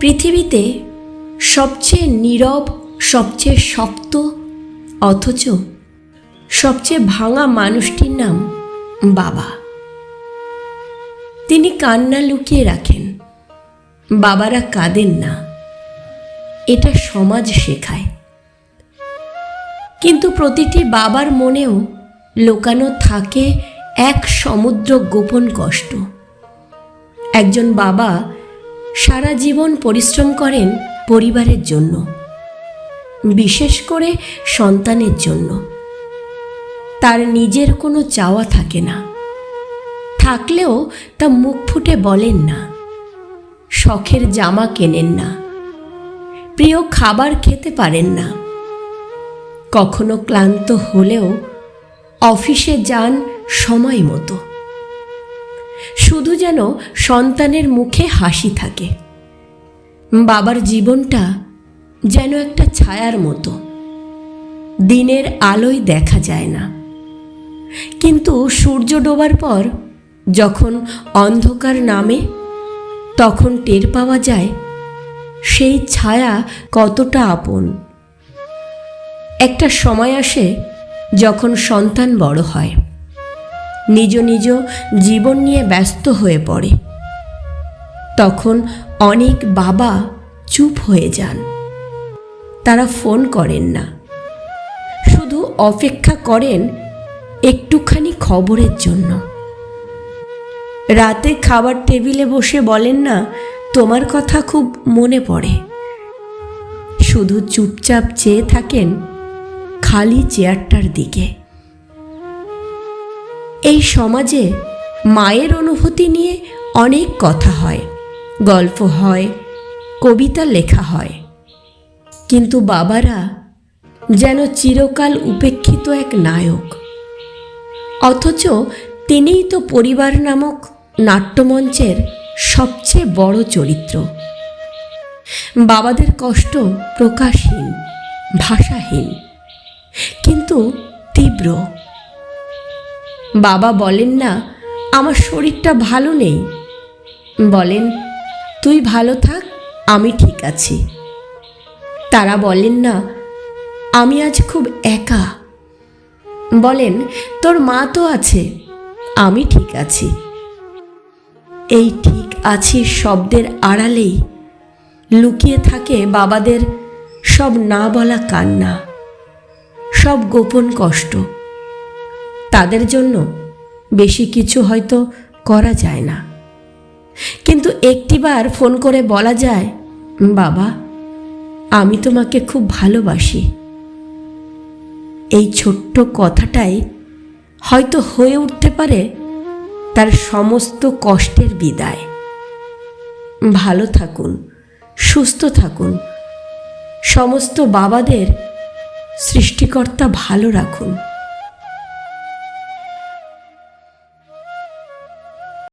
পৃথিবীতে সবচেয়ে নীরব, সবচেয়ে শক্ত, অথচ সবচেয়ে ভাঙা মানুষটির নাম বাবা। তিনি কান্না লুকিয়ে রাখেন। বাবারা কাঁদেন না। এটা সমাজ শেখায়। কিন্তু প্রতিটি বাবার মনেও লোকানো থাকে এক সমুদ্র গোপন কষ্ট। একজন বাবা সারা জীবন পরিশ্রম করেন পরিবারের জন্য, বিশেষ করে সন্তানের জন্য। তার নিজের কোনো চাওয়া থাকে না। থাকলেও তা মুখ ফুটে বলেন না। শখের জামা কেনেন না। প্রিয় খাবার খেতে পারেন না। কখনো ক্লান্ত হলেও অফিসে যান সময় মতো। শুধু যেন সন্তানের মুখে হাসি থাকে। বাবার জীবনটা যেন একটা ছায়ার মতো। দিনের আলোয় দেখা যায় না। কিন্তু সূর্য ডোবার পর যখন অন্ধকার নামে তখন টের পাওয়া যায়, সেই ছায়া কতটা আপন। একটা সময় আসে যখন সন্তান বড় হয়। নিজ নিজ জীবন নিয়ে ব্যস্ত হয়ে পড়ে। তখন অনেক বাবা চুপ হয়ে যান। তারা ফোন করেন না। শুধু অপেক্ষা করেন একটুখানি খবরের জন্য। রাতে খাবার টেবিলে বসে বলেন না, তোমার কথা খুব মনে পড়ে। শুধু চুপচাপ চেয়ে থাকেন খালি চেয়ারটার দিকে। এই সমাজে মায়ের অনুভূতি নিয়ে অনেক কথা হয়, গল্প হয়, কবিতা লেখা হয়। কিন্তু বাবারা যেন চিরকাল উপেক্ষিত এক নায়ক। অথচ তিনিই তো পরিবার নামক নাট্যমঞ্চের সবচেয়ে বড় চরিত্র। বাবাদের কষ্ট প্রকাশহীন, ভাষাহীন, কিন্তু তীব্র। বাবা বলেন না, আমার শরীরটা ভালো নেই। বলেন, তুই ভালো থাক, আমি ঠিক আছি। তারা বলেন না, আমি আজ খুব একা। বলেন, তোর মা তো আছে, আমি ঠিক আছি। এই ঠিক আছি শব্দের আড়ালেই লুকিয়ে থাকে বাবাদের সব না বলা কান্না, সব গোপন কষ্ট। তাদের জন্য বেশি কিছু হয়তো করা যায় না। কিন্তু একটিবার ফোন করে বলা যায়, বাবা, আমি তোমাকে খুব ভালোবাসি। এই ছোট্ট কথাটাই হয়তো হয়ে উঠতে পারে তার সমস্ত কষ্টের বিদায়। ভালো থাকুন, সুস্থ থাকুন, সমস্ত বাবাদের সৃষ্টিকর্তা ভালো রাখুন।